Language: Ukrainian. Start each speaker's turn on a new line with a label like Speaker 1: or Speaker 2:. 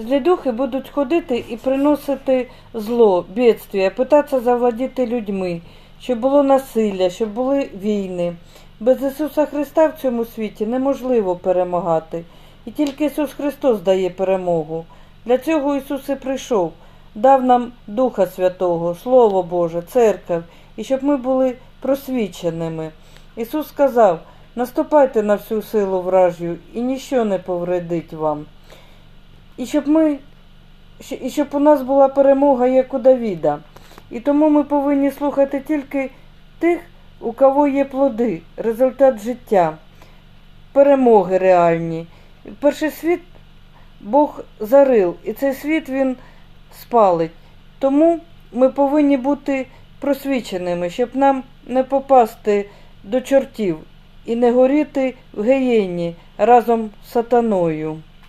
Speaker 1: Злі духи будуть ходити і приносити зло, бідствія, питатися завладіти людьми, щоб було насилля, щоб були війни. Без Ісуса Христа в цьому світі неможливо перемагати. І тільки Ісус Христос дає перемогу. Для цього Ісус і прийшов, дав нам Духа Святого, Слово Боже, церкву, і щоб ми були просвіченими. Ісус сказав: наступайте на всю силу вражю, і ніщо не повредить вам. І щоб ми і щоб у нас була перемога, як у Давіда. І тому ми повинні слухати тільки тих, у кого є плоди, результат життя, перемоги реальні. Перший світ Бог зарил, і цей світ він спалить. Тому ми повинні бути просвіченими, щоб нам не попасти до чортів і не горіти в геєнні разом з сатаною.